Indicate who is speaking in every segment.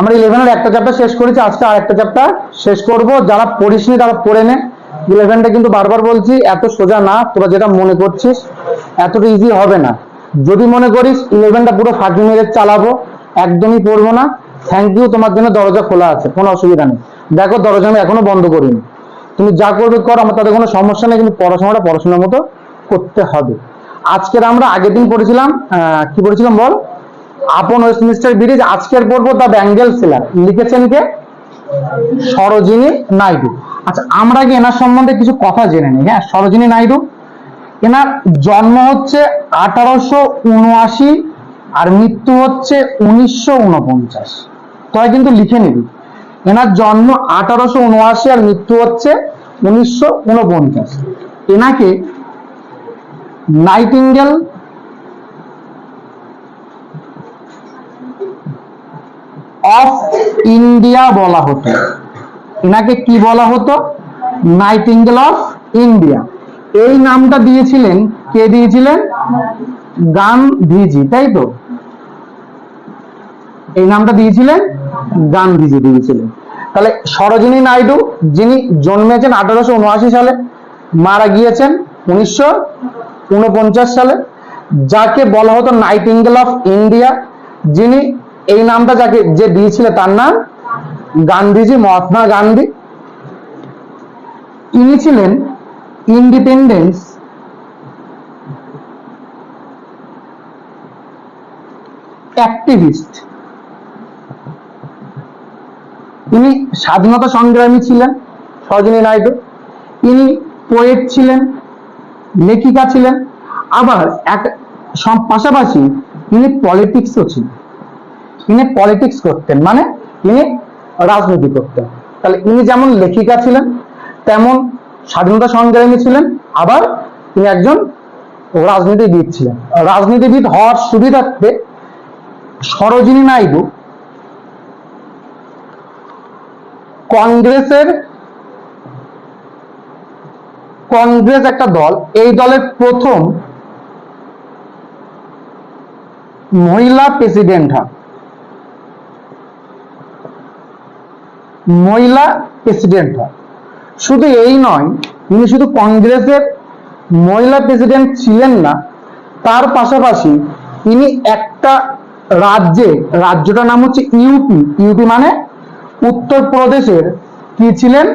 Speaker 1: আমরা ইলেভেনের একটা চ্যাপ্টার শেষ করেছি, আজকে আর একটা চ্যাপ্টার শেষ করব। যারা পড়িসনি তারা পড়ে নে। ইলেভেনটা কিন্তু বারবার বলছি, এত সোজা না, তোরা যেটা মনে করছিস, এতটা ইজি হবে না। যদি মনে করিস ইলেভেনটা পুরো ফাঁকি মেরে চালাবো, একদমই পড়ব না। থ্যাংক ইউ তোমার জন্য দরজা খোলা আছে, কোনো অসুবিধা নেই। দেখো, দরজা আমি এখনও বন্ধ করিনি। তুমি যা করবে কর, আমার তাদের কোনো সমস্যা নেই, কিন্তু পড়াশোনাটা পড়াশোনার মতো করতে হবে। আজকের আমরা আগের দিন পড়েছিলাম কি পড়েছিলাম বল? আপন ওয়েস্টমিনিস্টার ব্রিজ, আজকের পড়ব দ্য ব্যাঙ্গেল সেলার লিখেছেন কে? সরোজিনী নাইডু। আচ্ছা আমরা আগে এনার সম্বন্ধে কিছু কথা জেনে নিই? হ্যাঁ সরোজিনী নাইডু। এনার জন্ম হচ্ছে আঠারোশো উনআশি আর মৃত্যু হচ্ছে উনিশশো উনপঞ্চাশ। তোরা কিন্তু লিখে নিবি। এনার জন্ম আঠারোশো উনআশি আর মৃত্যু হচ্ছে উনিশশো উনপঞ্চাশ। এনাকে নাইটিঙ্গেল অফ ইন্ডিয়া বলা হতো। এনাকে কি বলা হতো? নাইটিঙ্গেল অফ ইন্ডিয়া এই নামটা দিয়েছিলেন, কে দিয়েছিলেন? গান্ধীজি, তাই তো? এই নামটা দিয়েছিলেন, গান্ধীজি দিয়েছিলেন। তাহলে সরোজিনী নাইডু, যিনি জন্মেছেন আঠারোশো উনআশি সালে, মারা গিয়েছেন উনিশশো উনপঞ্চাশ সালে, যাকে বলা হতো নাইটিঙ্গেল অফ ইন্ডিয়া যিনি এই নামটা যাকে যে দিয়েছিলেন তার নাম গান্ধীজি, মহাত্মা গান্ধী। তিনি ছিলেন ইন্ডিপেন্ডেন্স অ্যাক্টিভিস্ট তিনি স্বাধীনতা সংগ্রামী ছিলেন সরোজিনী নাইডু। তিনি পোয়েট ছিলেন, লেখিকা ছিলেন। আবার এক পাশাপাশি ইনি পলিটিক্সও ছিলেন। ইনি পলিটিক্স করতেন মানে ইনি রাজনীতি করতেন। তাহলে ইনি যেমন লেখিকা ছিলেন, তেমন স্বাধীনতা সংগ্রামী ছিলেন, আবার তিনি একজন রাজনীতিবিদ ছিলেন। রাজনীতিবিদ হওয়ার সুবিধার্থে সরোজিনী নাইডু কংগ্রেসের, কংগ্রেস একটা দল, এই দলের প্রথম মহিলা প্রেসিডেন্ট হন। মহিলা প্রেসিডেন্ট হয়। শুধু এই নয়, তিনি শুধু কংগ্রেসের মহিলা প্রেসিডেন্ট ছিলেন না, তার পাশাপাশি তিনি একটা রাজ্যে, রাজ্যটার নাম হচ্ছে ইউপি ইউপি মানে উত্তরপ্রদেশের কি ছিলেন?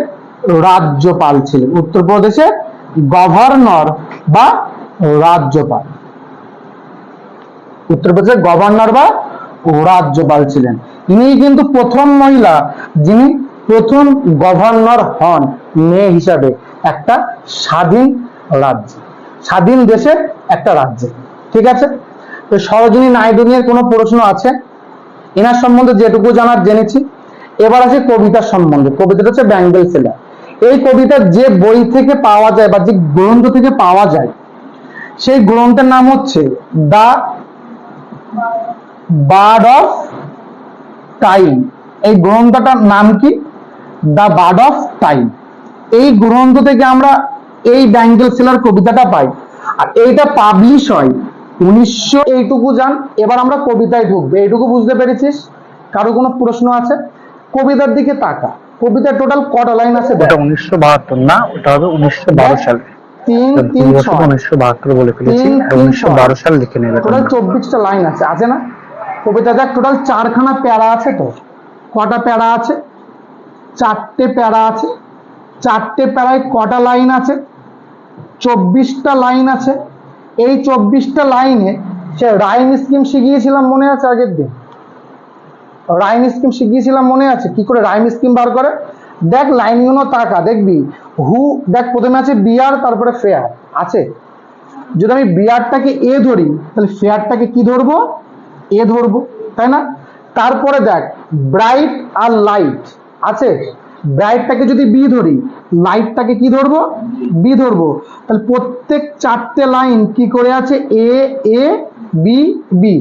Speaker 1: রাজ্যপাল ছিলেন। উত্তরপ্রদেশের গভর্নর বা রাজ্যপাল। উত্তরপ্রদেশের গভর্নর বা রাজ্যপাল ছিলেন। ইনি কিন্তু প্রথম মহিলা যিনি প্রথম গভর্নর হন, মেয়ে হিসাবে। একটা স্বাধীন রাজ্য। স্বাধীন দেশের একটা রাজ্যে। ঠিক আছে? তো সরোজিনী নাইডু নিয়ে কোনো প্রশ্ন আছে? এনার সম্বন্ধে যেটুকু জানার জেনেছি। এবার আছে কবিতার সম্বন্ধে। কবিতাটা হচ্ছে ব্যাঙ্গেল সেলার। এই কবিতা যে বই থেকে পাওয়া যায় বা যে গ্রন্থ থেকে পাওয়া যায়, সেই গ্রন্থের নাম হচ্ছে দা বার্ড অফ টাইম এই গ্রন্থটার নাম কি? দা বার্ড অফ টাইম এই গ্রন্থ থেকে আমরা এই ব্যাঙ্গেল সেলার কবিতাটা পাই। আর এইটা পাবলিশ হয় উনিশশো এইটুকু জান এবার আমরা কবিতায় ঢুকবো। এইটুকু বুঝতে পেরেছিস? কারও কোনো প্রশ্ন আছে? কবিতার দিকে তাকা। কবিতার টোটাল কটা লাইন আছে
Speaker 2: ওটা উনিশশো বাহাত্তর না? ওটা হবে উনিশশো বারো সালে।
Speaker 1: তিন তিন
Speaker 2: উনিশশো বাহাত্তর বলে ফেলেছি।
Speaker 1: তিন,
Speaker 2: উনিশশো বারো সাল লিখে নেবে
Speaker 1: টোটাল চব্বিশটা লাইন আছে। আছে না? কবিতা দেখ টোটাল চারখানা প্যারা আছে তো। কটা প্যারা আছে? চারটে প্যারা আছে। চারটে প্যারায় কটা লাইন আছে? চব্বিশটা লাইন আছে। এই চব্বিশটা লাইনে সে রাইম স্কিম শিখিয়েছিলাম মনে আছে আগের দিন? রাইম স্কিম শিখিয়েছিলাম মনে আছে? কি করে রাইম স্কিম বার করে? দেখ লাইনগুলো তাকা, দেখবি? হু, দেখ প্রথমে আছে বিয়ার, তারপরে ফেয়ার, আছে? যদি আমি বিয়ারটাকে এ ধরি, তাহলে ফেয়ারটাকে কি ধরবো? এ ধরবো তাই না? তারপরে দেখ ব্রাইট আর লাইট আছে? ব্রাইটটাকে যদি বি ধরি লাইটটাকে কি ধরবো? বি ধরবো। তাহলে প্রত্যেক চারটে লাইন কি করে আছে? এ এ বি বি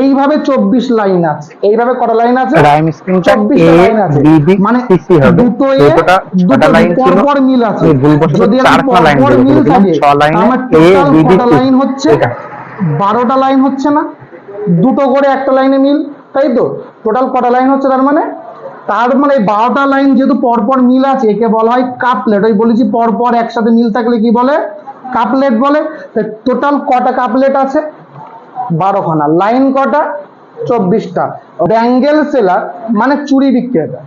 Speaker 1: এইভাবে চব্বিশ লাইন আছে। এইভাবে কটা লাইন আছে? লাইন আছে। মানে দুটো এ
Speaker 2: দুটোটা লাইন ছিল?
Speaker 1: পর মিল আছে। যদি
Speaker 2: লাইন
Speaker 1: পরপর মিল থাকে আমার টোটাল
Speaker 2: বি বি
Speaker 1: কটা লাইন হচ্ছে? বারোটা লাইন হচ্ছে না? দুটো করে একটা লাইনে মিল, তাই তো? টোটাল কটা লাইন হচ্ছে তার মানে? তার মানে বারোটা লাইন যেহেতু পরপর মিল আছে, একে বলা হয় কাপলেট ওই বলেছি পরপর একসাথে মিল থাকলে কি বলে? কাপলেট বলে। টোটাল কটা কাপলেট আছে? বারোখানা। লাইন কটা? চব্বিশটা। ব্যাঙ্গেল সেলার মানে চুরি বিক্রেতা।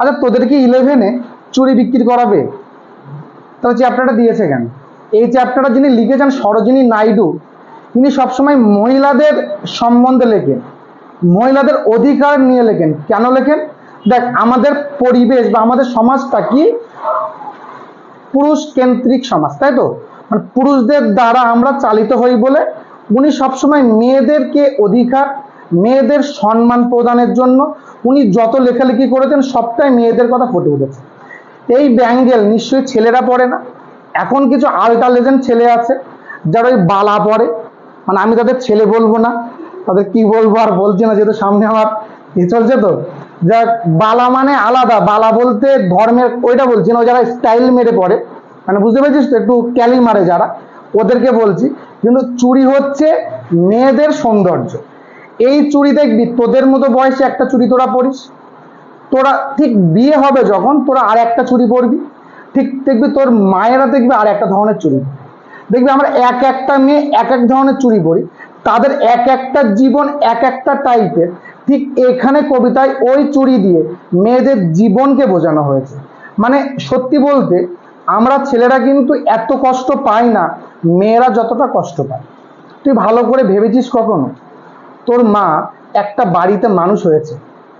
Speaker 1: আচ্ছা তোদের কি ইলেভেনে চুরি বিক্রি করাবে? তাহলে চ্যাপ্টারটা দিয়েছে কেন? এই চ্যাপ্টারটা যিনি লিখেছেন সরোজিনী নাইডু তিনি সবসময় মহিলাদের সম্বন্ধে লেখেন, মহিলাদের অধিকার নিয়ে লেখেন। কেন লেখেন? দেখ, আমাদের পরিবেশ বা আমাদের সমাজটা কি? পুরুষ কেন্দ্রিক সমাজ, তাই তো? মানে পুরুষদের দ্বারা আমরা চালিত হই বলে উনি সবসময় মেয়েদেরকে অধিকার, মেয়েদের সম্মান প্রদানের জন্য উনি যত লেখালেখি করেছেন সবটাই মেয়েদের কথা ফুটে উঠেছে। এই ব্যাঙ্গেল নিশ্চয়ই ছেলেরা পড়ে না। এখন কিছু আলটা লেজেন্ড ছেলে আছে যারা ওই বালা পড়ে। মানে আমি তাদের ছেলে বলব না। তাদের কি বলব আর বলছি না, যেহেতু সামনে আমার ই চলছে তো। যাক, বালা মানে আলাদা। বালা বলতে ধর্মের, ওইটা বলছি না যারা স্টাইল মেরে পড়ে মানে বুঝতে পেরেছিস তো, একটু ক্যালি মারে যারা, ওদেরকে বলছি, কিন্তু চুরি হচ্ছে মেয়েদের সৌন্দর্য। এই চুরি দেখবি, তোদের মতো বয়সে একটা চুরি তোরা পড়িস। তোরা ঠিক বিয়ে হবে যখন, তোরা আর একটা চুরি পরবি। ঠিক দেখবি তোর মায়েরা দেখবি আর একটা ধরনের চুরি। দেখবি আমরা এক একটা মেয়ে এক এক ধরনের চুরি পরি তাদের এক একটা জীবন এক একটা টাইপের ঠিক এখানে কবিতায় ওই চুরি দিয়ে মেয়েদের জীবনকে বোঝানো হয়েছে। মানে সত্যি বলতে আমরা ছেলেরা কিন্তু এত কষ্ট পাই না, মেয়েরা যতটা কষ্ট পায়। তুই ভালো করে ভেবেছিস কখনো? তোর মা একটা বাড়িতে মানুষ হয়েছে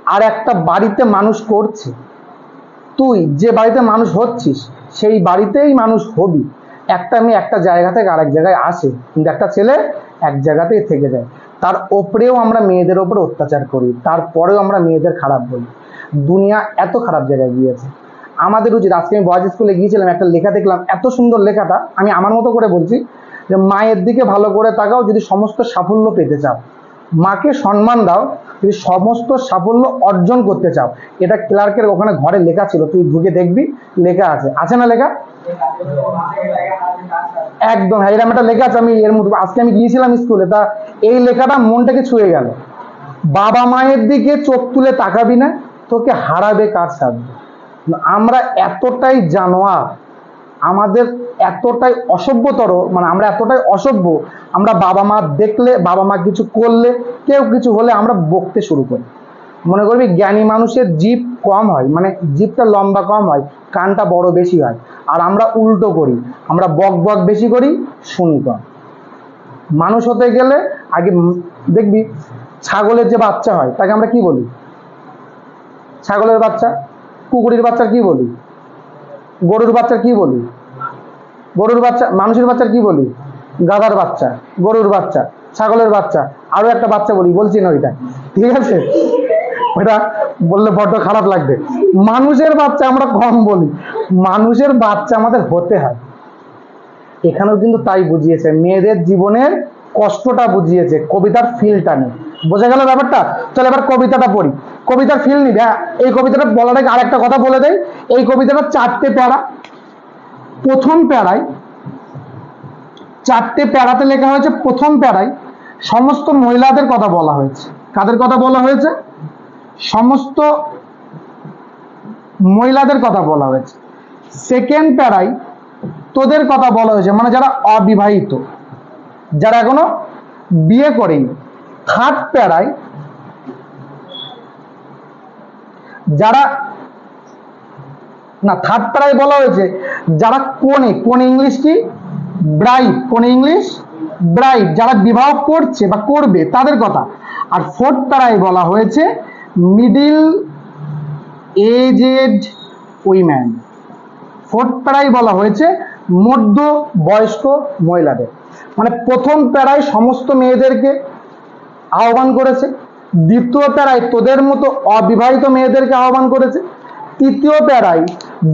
Speaker 1: আর একটা বাড়িতে মানুষ করছে। তুই যে বাড়িতে মানুষ হচ্ছিস, সেই বাড়িতেই মানুষ হবি। একটা মেয়ে একটা জায়গা থেকে আরেক জায়গায় আসে, কিন্তু একটা ছেলে এক জায়গাতেই থেকে যায়। তার ওপরেও আমরা মেয়েদের ওপর অত্যাচার করি, তারপরেও আমরা মেয়েদের খারাপ বলি। দুনিয়া এত খারাপ জায়গায় গিয়েছে। আমাদের উচিত, আজকে আমি বয়েজ স্কুলে গিয়েছিলাম, একটা লেখা দেখলাম, এত সুন্দর লেখাটা, আমি আমার মতো করে বলছি যে মায়ের দিকে ভালো করে তাকাও, যদি সমস্ত সাফল্য পেতে চাও। মাকে সম্মান দাও, যদি সমস্ত সাফল্য অর্জন করতে চাও। এটা ক্লার্কের ওখানে ঘরে লেখা ছিল, তুই ঢুকে দেখবি, লেখা আছে। আছে না লেখা? একদম হ্যাঁ এরকম একটা লেখা আছে আমি এর মধ্যে, আজকে আমি গিয়েছিলাম স্কুলে, তা এই লেখাটা মনটাকে ছুঁয়ে গেল। বাবা মায়ের দিকে চোখ তুলে তাকাবি না, তোকে হারাবে কার সাথে আমরা এতটাই জানোয়ার, আমাদের এতটাই অসভ্যতর মানে আমরা এতটাই অসভ্য, আমরা বাবা মা দেখলে, বাবা মা কিছু করলে, কেউ কিছু হলে আমরা বকতে শুরু করি। মনে করবি জ্ঞানী মানুষের জিভ কম হয় মানে জিভটা লম্বা কম হয়, কানটা বড় বেশি হয়। আর আমরা উল্টো করি, আমরা বক বক বেশি করি, শুনি কম। মানুষ হতে গেলে আগে দেখবি ছাগলের যে বাচ্চা হয়, তাকে আমরা কি বলি? ছাগলের বাচ্চা? কুকুরের বাচ্চার কি বলি? গরুর বাচ্চার কি বলি? গরুর বাচ্চা, মানুষের বাচ্চার কি বলি? গাধার বাচ্চা, গরুর বাচ্চা, ছাগলের বাচ্চা, আরও একটা বাচ্চা বলি, বলছি না ওইটা। ঠিক আছে? ওটা বললে বড্ড খারাপ লাগবে। মানুষের বাচ্চা আমরা কম বলি। মানুষের বাচ্চা আমাদের হতে হয়। এখানেও কিন্তু তাই বুঝিয়েছে। মেয়েদের জীবনের কষ্টটা বুঝিয়েছে, কবিতার ফিলটা নেই বোঝা গেল ব্যাপারটা? চল এবার কবিতাটা পড়ি। কবিতার ফিল নিবি হ্যাঁ এই কবিতাটা বলার আগে আরেকটা কথা বলে দেয় এই কবিতাটা চারটে প্যারা। প্রথম প্যারায়, চারটে প্যারাতে লেখা হয়েছে প্রথম প্যারায় সমস্ত মহিলাদের কথা বলা হয়েছে। কাদের কথা বলা হয়েছে? সমস্ত মহিলাদের কথা বলা হয়েছে। সেকেন্ড প্যারায় তোদের কথা বলা হয়েছে মানে যারা অবিবাহিত, যারা এখনও বিয়ে করেনি। থার্ড প্যারায় যারা, না থার্ড প্যারায় বলা হয়েছে, যারা কোনে কোন ইংলিশ কি? ব্রাইড কোন ইংলিশ? ব্রাইড যারা বিবাহ করছে বা করবে, তাদের কথা। আর ফোর্থ প্যারায় বলা হয়েছে মিডিল এজেড উইম্যান ফোর্থ প্যারায় বলা হয়েছে মধ্য বয়স্ক মহিলাদের। মানে প্রথম প্যারায় সমস্ত মেয়েদেরকে আহ্বান করেছে। দ্বিতীয় প্যারায় তোদের মতো অবিবাহিত মেয়েদেরকে আহ্বান করেছে। তৃতীয় প্যারায়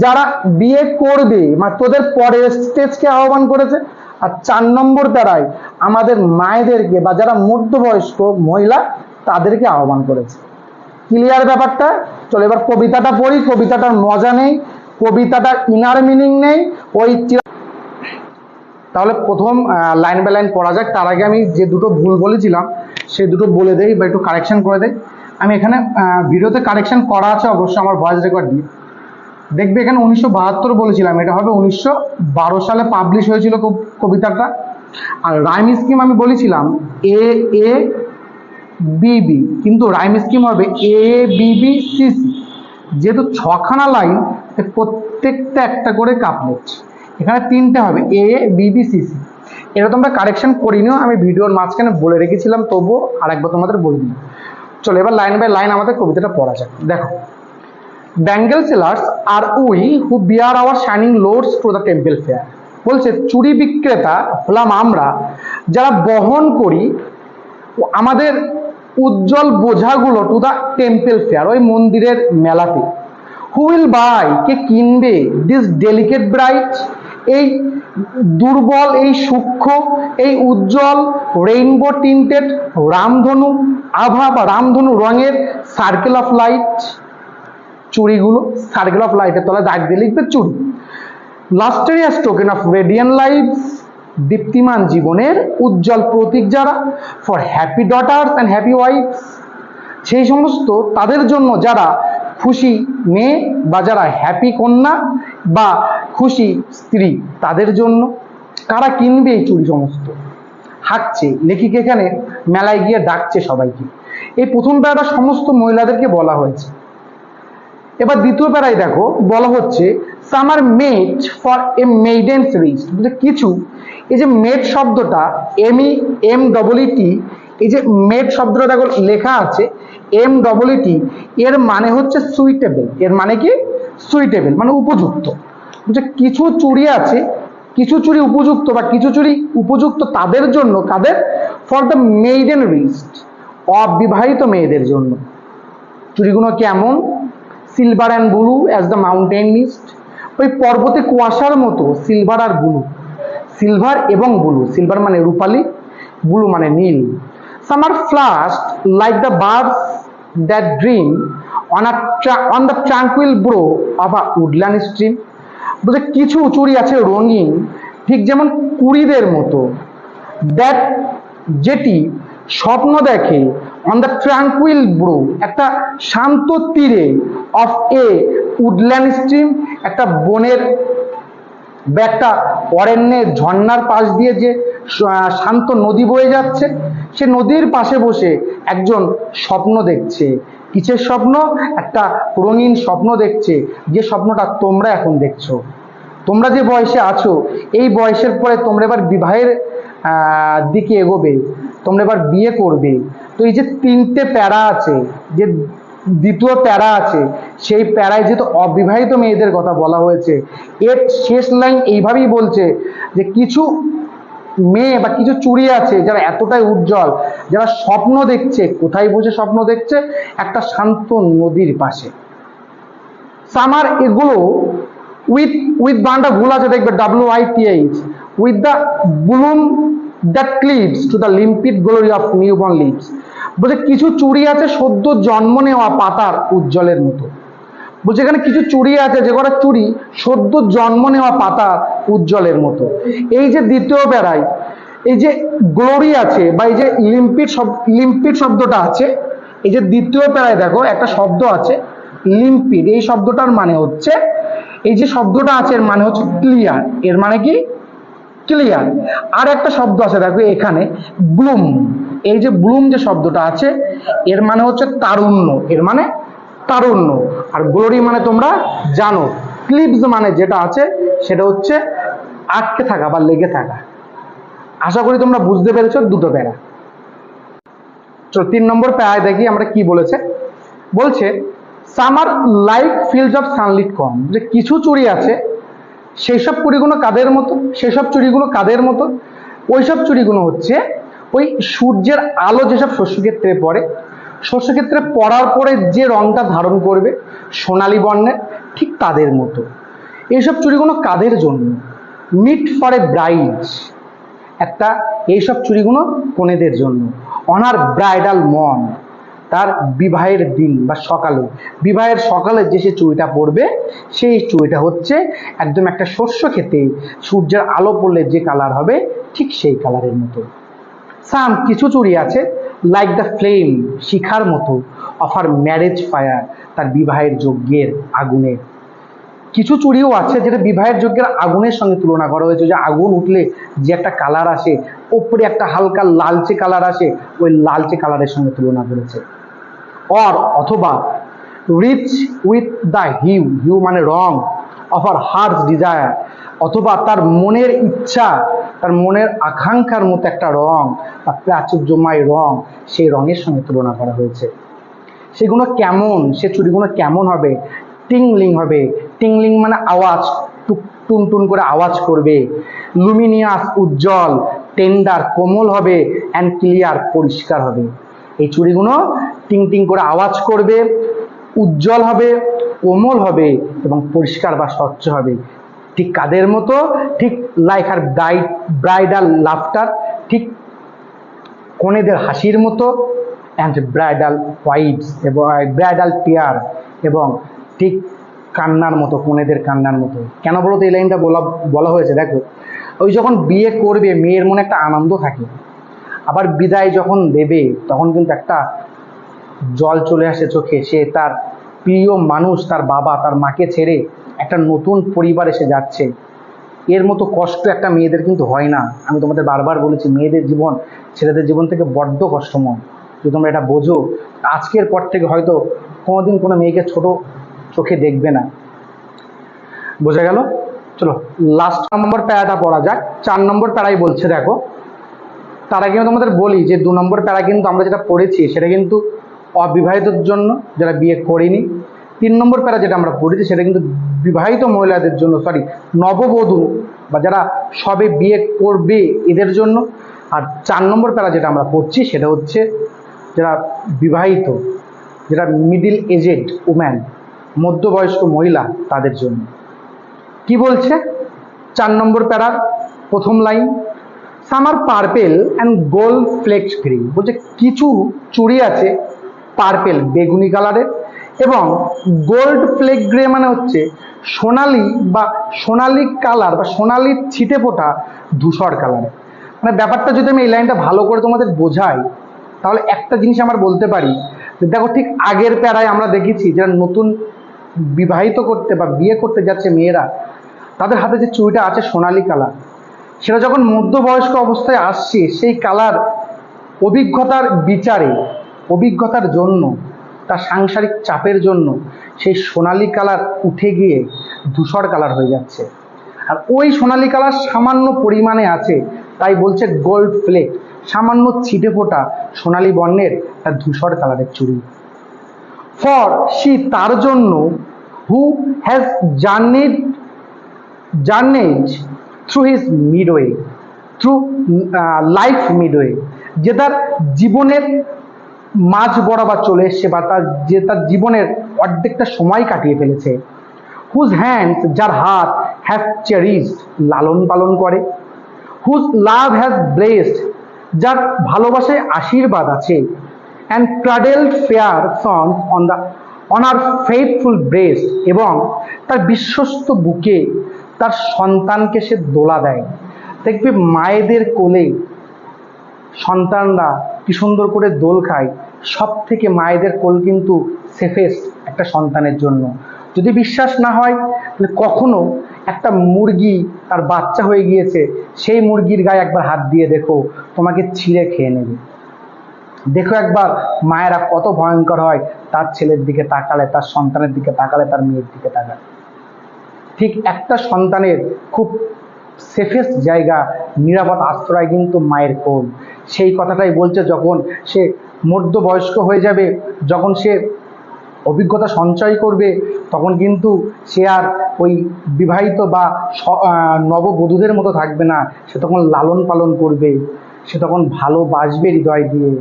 Speaker 1: যারা বিয়ে করবে মানে তোদের পরের স্টেজকে আহ্বান করেছে। আর চার নম্বর প্যারায় আমাদের মায়েদেরকে বা যারা মধ্যবয়স্ক মহিলা, তাদেরকে আহ্বান করেছে। ক্লিয়ার ব্যাপারটা? চলো এবার কবিতাটা পড়ি, কবিতাটার মজা নেই, কবিতাটার ইনার মিনিং নেই, ওই তাহলে প্রথম লাইন বাই লাইন পড়া যাক। তার আগে আমি যে দুটো ভুল বলেছিলাম, সে দুটো বলে দেই বা একটু কারেকশন করে দেই। আমি এখানে ভিডিওতে কারেকশন করা আছে, অবশ্যই আমার ভয়েস রেকর্ড দিয়ে। দেখবে এখানে উনিশশো বাহাত্তর বলেছিলাম, এটা হবে উনিশশো বারো সালে পাবলিশ হয়েছিল কবিতাটা। আর রাইম স্কিম আমি বলেছিলাম এ এ বিবি, কিন্তু রাইম স্কিম হবে এ বিবি সিসি যেহেতু ছখানা লাইন প্রত্যেকটা একটা করে কাপলেট এখানে তিনটে হবে এ বিবি সিসি এটা তোমরা কারেকশন করিনিও আমি ভিডিওর মাঝখানে বলে রেখেছিলাম, তবুও আরেকবার তোমাদের বলে দিই। চলো এবার লাইন বাই লাইন আমাদের কবিতাটা পড়া যাক। দেখো bangle sellers are we who bear our shining loads to the temple fair বলছে, চুরি বিক্রেতা হলাম আমরা, যারা বহন করি আমাদের উজ্জ্বল বোঝাগুলো টু দ্য টেম্পল ফেয়ার ওই মন্দিরের মেলাতে। হু উইল বাই কে কিনবে? দিস ডেলিকেট ব্রাইট এই দুর্বল, এই সূক্ষ্ম, এই উজ্জ্বল রেইনবো টিন্টেড রামধনু, আভা বা রামধনু রঙের সার্কেল অফ লাইট চুড়িগুলো সার্কেল অফ লাইটের তলায় দাগ দিয়ে লিখবে চুড়ি। Lustrous token of radiant life দীপ্তিমান জীবনের উজ্জ্বল প্রতীক যারা for happy daughters and happy wives সেই সমস্ত তাদের জন্য যারা খুশি মেয়ে বা যারা হ্যাপি কন্যা বা খুশি স্ত্রী, তাদের জন্য কারা কিনবে এই চুড়ি সমস্ত? হাঁকছে, লেখিক এখানে মেলায় গিয়ে ডাকছে সবাইকে। এই প্রথম প্যারাটা সমস্ত মহিলাদেরকে বলা হয়েছে। এবার দ্বিতীয় প্যারায় দেখো, বলা হচ্ছে some are made for a maiden's wrist কিছু এই যে মেড শব্দটা M E M double T এই যে মেড শব্দটা দেখো লেখা আছে এম ডবল টি এর মানে হচ্ছে সুইটেবল এর মানে কি? সুইটেবল মানে উপযুক্ত। যে কিছু চুরি আছে, কিছু চুরি উপযুক্ত বা কিছু চুরি উপযুক্ত তাদের জন্য, কাদের? ফর দ্য মেইডেন রিস্ট অবিবাহিত মেয়েদের জন্য। চুরিগুলো কেমন? Silver and blue as the mountain mist ওই পর্বতে কুয়াশার মতো সিলভার আর ব্লু সিলভার এবং ব্লু সিলভার মানে রূপালি ব্লু মানে নীল। Some are flushed like the birds that dream on a on the tranquil brow of a woodland stream বলছে, কিছু চুড়ি আছে রঙিন, ঠিক যেমন কুড়িদের মতো দ্যাট যেটি স্বপ্ন দেখে অন দ্য ট্রাঙ্কুইল ব্রু একটা শান্ত তীরে অফ এ উডল্যান্ড স্ট্রিম একটা বনের একটা অরণ্যের ঝর্ণার পাশ দিয়ে যে শান্ত নদী বয়ে যাচ্ছে, সে নদীর পাশে বসে একজন স্বপ্ন দেখছে। কিসের স্বপ্ন? একটা রঙিন স্বপ্ন দেখছে, যে স্বপ্নটা তোমরা এখন দেখছ। তোমরা যে বয়সে আছো, এই বয়সের পরে তোমরা এবার বিবাহের দিকে এগোবে, তোমরা এবার বিয়ে করবে। তো এই যে তিনটে প্যারা আছে, যে দ্বিতীয় প্যারা আছে। সেই প্যারায় যেহেতু অবিবাহিত মেয়েদের কথা বলা হয়েছে, এর শেষ লাইন এইভাবেই বলছে যে কিছু মেয়ে বা কিছু চুড়ি আছে যারা এতটাই উজ্জ্বল, যারা স্বপ্ন দেখছে, কোথায় বসে স্বপ্ন দেখছে? একটা শান্ত নদীর পাশে। সামার এগুলো উইথ উইথ বানটা ভুল আছে, দেখবে W I T H with the bloom that clips to the limpid glory of newborn leaves বলছে, কিছু চুড়ি আছে সদ্য জন্ম নেওয়া পাতার উজ্জ্বলের মতো। বলছে, এখানে কিছু চুড়ি আছে, যে কটা চুড়ি সদ্য জন্ম নেওয়া পাতা উজ্জ্বলের মতো। এই যে দ্বিতীয় বেড়ায়, এই যে গ্লোরি আছে বা এই যে লিম্পিড শব্দ লিম্পিড শব্দটা আছে, এই যে দ্বিতীয় প্যারায় দেখো, একটা শব্দ আছে লিম্পিড এই শব্দটার মানে হচ্ছে, এই যে শব্দটা আছে, এর মানে হচ্ছে ক্লিয়ার এর মানে কি? ক্লিয়ার আর একটা শব্দ আছে, দেখো এখানে ব্লুম এই যে ব্লুম যে শব্দটা আছে, এর মানে হচ্ছে তারুণ্য। এর মানে তারুণ্য। আর গ্লোরি মানে তোমরা জানো। ক্লিপস মানে যেটা আছে, সেটা হচ্ছে আটকে থাকা বা লেগে থাকা। আশা করি তোমরা বুঝতে পেরেছ দুটো প্যারা। চলো, তিন নম্বর প্যারায় দেখি আমরা কি বলেছে। বলছে some are like fields of sunlit corn যে কিছু চুরি আছে সেই সব চুড়িগুলো কাদের মতো? সেসব চুরিগুলো কাদের মতো? ওইসব চুরিগুলো হচ্ছে ওই সূর্যের আলো যেসব শস্যক্ষেত্রে পড়ে, শস্যক্ষেত্রে পড়ার পরে যে রংটা ধারণ করবে, সোনালী বর্ণের, ঠিক তাদের মতো। এইসব চুড়িগুলো কাদের জন্য? মিট ফর এ ব্রাইড একটা এইসব চুড়িগুলো কনেদের জন্য। অনার ব্রাইডাল মন, তার বিবাহের দিন বা সকালে। বিবাহের সকালে যে সে চুড়িটা পরবে, সেই চুড়িটা হচ্ছে একদম একটা শস্য খেতে সূর্যের আলো পড়লে যে কালার হবে, ঠিক সেই কালারের মতো। সাম কিছু চুরি আছে। লাইক দ্য ফ্লেম শিখার মতো। অফ আর ম্যারেজ ফায়ার তার বিবাহের যজ্ঞের আগুনে। কিছু চুরিও আছে যেটা বিবাহের যজ্ঞের আগুনের সঙ্গে তুলনা করা হয়েছে। যে আগুন উঠলে যে একটা কালার আসে, ওপরে একটা হালকা লালচে কালার আসে, ওই লালচে কালারের সঙ্গে তুলনা করেছে। অর অথবা rich with the hue hue মানে রং। অফ আর হার্টস ডিজায়ার অথবা তার মনের ইচ্ছা, তার মনের আকাঙ্ক্ষার মতো একটা রং বা প্রাচুর্যময় রং, সেই রঙের সঙ্গে তুলনা করা হয়েছে। সেগুলো কেমন? সে চুড়িগুলো কেমন হবে? টিংলিং হবে। টিংলিং মানে আওয়াজ, টুক, টুন টুন করে আওয়াজ করবে। লুমিনিয়াস, উজ্জ্বল, টেন্ডার, কোমল হবে অ্যান্ড ক্লিয়ার পরিষ্কার হবে। এই চুড়িগুলো টিং টিং করে আওয়াজ করবে। উজ্জ্বল হবে, কোমল হবে এবং পরিষ্কার বা স্বচ্ছ হবে। ঠিক কাদের মতো? ঠিক লাইক আর ব্রাইড ব্রাইডাল লাফটার, ঠিক কনেদের হাসির মতো অ্যান্ড ব্রাইডাল ওয়াইফস এবং ব্রাইডাল টিয়ার এবং ঠিক কান্নার মতো, কনেদের কান্নার মতো। কেন বলো তো এই লাইনটা বলা বলা হয়েছে? দেখো, ওই যখন বিয়ে করবে, মেয়ের মনে একটা আনন্দ থাকে। আবার বিদায় যখন দেবে, তখন কিন্তু একটা জল চলে আসে চোখে, সে তার প্রিয় মানুষ, তার বাবা, তার মাকে ছেড়ে একটা নতুন পরিবার এসে যাচ্ছে। এর মতো কষ্ট একটা মেয়েদের কিন্তু হয় না। আমি তোমাদের বারবার বলেছি, মেয়েদের জীবন, ছেলেদের জীবন থেকে বড্ড কষ্টময়। যদি তোমরা এটা বোঝো, আজকের পর থেকে হয়তো কোনোদিন কোনো মেয়েকে ছোট চোখে দেখবে না। বোঝা গেল? চলো লাস্ট নম্বর প্যারাটা পড়া যাক। চার নম্বর প্যারাই বলছে, দেখো। তার আগে তোমাদের বলি যে, দু নম্বর প্যারা কিন্তু আমরা যেটা পড়েছি, সেটা কিন্তু অবিবাহিতর জন্য যারা বিয়ে করেনি। তিন নম্বর প্যারা যেটা আমরা পড়েছি, সেটা কিন্তু বিবাহিত মহিলাদের জন্য সরি নববধূ বা যারা সবে বিয়ে করবে এদের জন্য। আর চার নম্বর প্যারা যেটা আমরা পড়ছি, সেটা হচ্ছে যারা বিবাহিত, যারা মিডিল এজেড উম্যান মধ্যবয়স্ক মহিলা, তাদের জন্য। কি বলছে? চার নম্বর প্যারার প্রথম line some are purple and gold flecks green বলছে, কিছু চুড়ি আছে পার্পেল বেগুনি কালারের এবং গোল্ড ফ্লেক গ্রে মানে হচ্ছে সোনালি বা সোনালি কালার বা সোনালি ছিটে ফোটা ধূসর কালারের মানে ব্যাপারটা যদি আমি এই লাইনটা ভালো করে তোমাদের বোঝাই, তাহলে একটা জিনিস আমার বলতে পারি, যে দেখো ঠিক আগের প্যারায় আমরা দেখেছি যারা নতুন বিবাহিত করতে বা বিয়ে করতে যাচ্ছে মেয়েরা, তাদের হাতে যে চুড়িটা আছে সোনালি কালার সেটা যখন মধ্যবয়স্ক অবস্থায় আসছে, সেই কালার অভিজ্ঞতার বিচারে অভিজ্ঞতার জন্য, তার সাংসারিক চাপের জন্য সেই সোনালি কালার উঠে গিয়ে ধূসর কালার হয়ে যাচ্ছে। আর ওই সোনালি কালার সামান্য পরিমাণে আছে, তাই বলছে গোল্ড ফ্লেক সামান্য ছিটে ফোটা সোনালি বর্ণের তার ধূসর কালারের চুড়ি। ফর সি তার জন্য who has journeyed journeys through his midway through life midway যে তার জীবনের মাঝ বরাবর চলে এসছে বা তার যে তার জীবনের অর্ধেকটা সময় কাটিয়ে ফেলেছে। হুজ হ্যান্ডস যার হাত হ্যাভ চেরিসড লালন পালন করে। হুজ লাভ হ্যাজ ব্লেসড যার ভালোবাসায় আশীর্বাদ আছে। And cradled fair son on the on her faithful breast এবং তার বিশ্বস্ত বুকে তার সন্তানকে সে দোলা দেয়। দেখবে মায়েদের কোলে সন্তানরা কি সুন্দর করে দোল খায় সব থেকে মায়েদের কোল কিন্তু সেফেস্ট একটা সন্তানের জন্য। যদি বিশ্বাস না হয়, তাহলে কখনো একটা মুরগি তার বাচ্চা হয়ে গিয়েছে, সেই মুরগির গায়ে একবার হাত দিয়ে দেখো, তোমাকে ছিঁড়ে খেয়ে নেবে। দেখো একবার মায়েরা কত ভয়ঙ্কর হয়, তার ছেলের দিকে তাকালে, তার সন্তানের দিকে তাকালে, তার মেয়ের দিকে তাকালে। ঠিক একটা সন্তানের খুব সেফেস্ট জায়গা, নিরাপদ আশ্রয় কিন্তু মায়ের কোল। সেই কথাটাই বলছে যখন সে মধ্যবয়স্ক হয়ে যাবে, যখন সে অভিজ্ঞতা সঞ্চয় করবে, তখন কিন্তু সে আর ওই বিবাহিত বা নববধূদের মতো থাকবে না। সে তখন লালন পালন করবে, সে তখন ভালোবাসবে হৃদয় দিয়ে।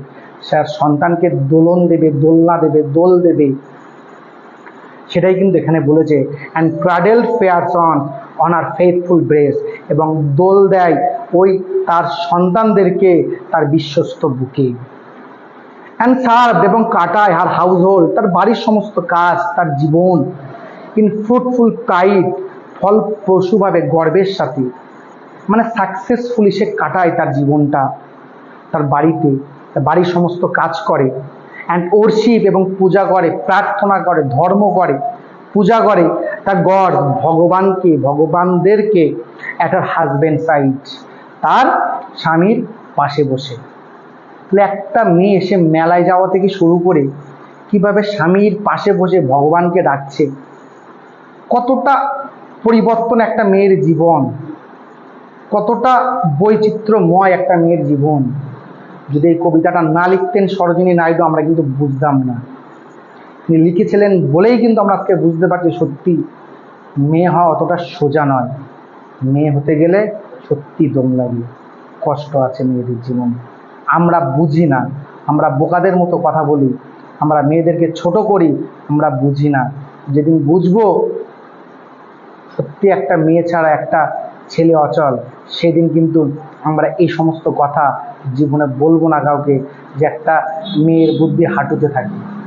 Speaker 1: সে আর সন্তানকে দোলন দেবে, দোলনা দেবে, দোল দেবে। সেটাই কিন্তু এখানে বলেছে and cradle fairs on on her faithful breast এবং দোল দেয় ওই তার সন্তানদেরকে তার বিশ্বস্ত বুকে। অ্যান্ড সার্ভ এবং কাটায় হার হাউস হোল্ড তার বাড়ির সমস্ত কাজ, তার জীবন ইন ফ্রুটফুল প্রাইড ফলপ্রসূভাবে গর্বের সাথে। মানে সাকসেসফুলি সে কাটায় তার জীবনটা, তার বাড়িতে, তার বাড়ির সমস্ত কাজ করে। অ্যান্ড ওরশিপ এবং পূজা করে, প্রার্থনা করে, ধর্ম করে, পূজা করে তার গড, ভগবানকে, ভগবানদেরকে অ্যাট আর হাজবেন্ড সাইড তার স্বামীর পাশে বসে। তাহলে একটা মেয়ে এসে মেলায় যাওয়া থেকে শুরু করে কীভাবে স্বামীর পাশে বসে ভগবানকে ডাকছে, কতটা পরিবর্তন একটা মেয়ের জীবন, কতটা বৈচিত্র্যময় একটা মেয়ের জীবন। যদি এই কবিতাটা না লিখতেন সরোজিনী নাইডু, আমরা কিন্তু বুঝতাম না। তিনি লিখেছিলেন বলেই কিন্তু আমরা আজকে বুঝতে পারছি সত্যি মেয়ে হওয়া অতটা সোজা নয়। মেয়ে হতে গেলে সত্যি দম লাগে কষ্ট আছে মেয়েদের জীবনে। আমরা বুঝি না। আমরা বোকাদের মতো কথা বলি। আমরা মেয়েদেরকে ছোট করি। আমরা বুঝি না। যেদিন বুঝব, সত্যি একটা মেয়ে ছাড়া একটা ছেলে অচল, সেদিন কিন্তু আমরা এই সমস্ত কথা জীবনে বলব না কাউকে যে একটা মেয়ের বুদ্ধি হাঁটুতে থাকে।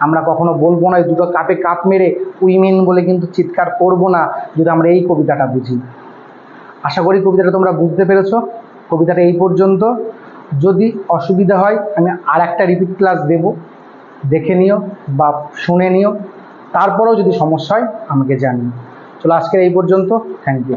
Speaker 1: আমরা কখনো বলব না দুটো কাপে কাপ মেরে উইমেন বলে কিন্তু চিৎকার করব না যদি আমরা এই কবিতাটা বুঝি। আশা করি কবিতাটা তোমরা বুঝতে পেরেছ। কবিতাটা এই পর্যন্ত। যদি অসুবিধা হয়, আমি আর একটা রিপিট ক্লাস দেব। দেখে নিও বা শুনে নিও। তারপরেও যদি সমস্যা হয়, আমাকে জানিও। চলো আজকের এই পর্যন্ত। Thank you